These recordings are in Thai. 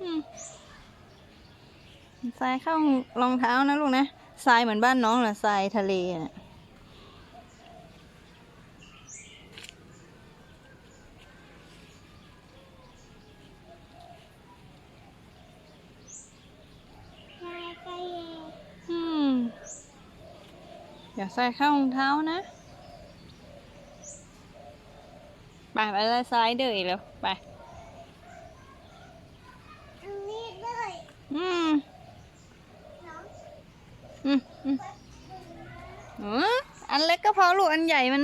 อืมทรายเข้ารองเท้านะลูกนะทรายเหมือนบ้านน้องเหรอทรายทะเลน่ะยายก็เย่อืมอย่าใส่เข้ารองเท้านะ ไปไปเลยซ้ายเดยแล้วไปอันนี้ด้วยอืมน้องอืมอืมเอออันเล็กก็พอลูกอันใหญ่มัน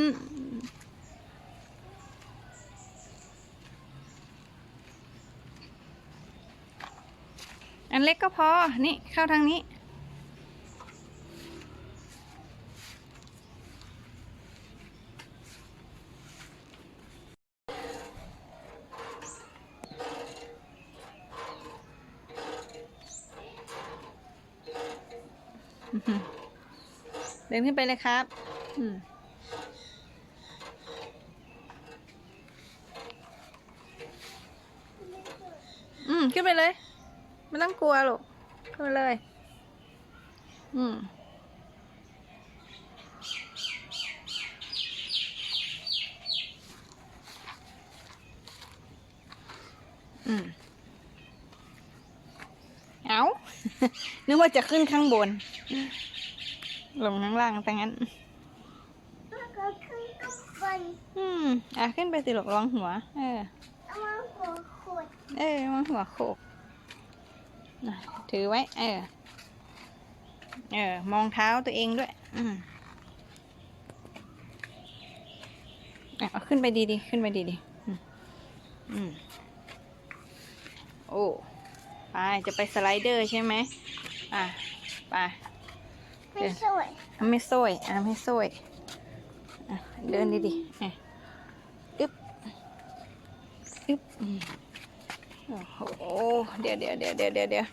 อันเล็กก็พอ นี่ เข้าทางนี้ เดินขึ้นไปเลยครับ อืมอืมขึ้นไปเลย ไม่ต้องกลัวหรอกขึ้นไปเลย อืมอืม เอา นึกว่าจะขึ้นข้างบน ลงข้างล่างแต่งั้นแล้วก็ขึ้นข้างบนอืม อะขึ้นไปสิหลกร้องหัว เออเอามาหัวขวดเออมันหัวโขกน่ะถือไว้ เออ เออ มองเท้าตัวเองด้วย อืมอะเอาขึ้นไปดีๆขึ้นไปดีๆอืมอืม โอ้ไป จะไปสไลเดอร์ใช่ไหมอะไปไม่สวยอะไม่โซ่ยอะไม่โซ่ยอะเดินดีๆอะอึ๊บอึ๊บอืมโอ้โหเดี๋ยวเดี๋ยวเดี๋ยวเดี๋ยวเดี๋ยวเดี๋ยว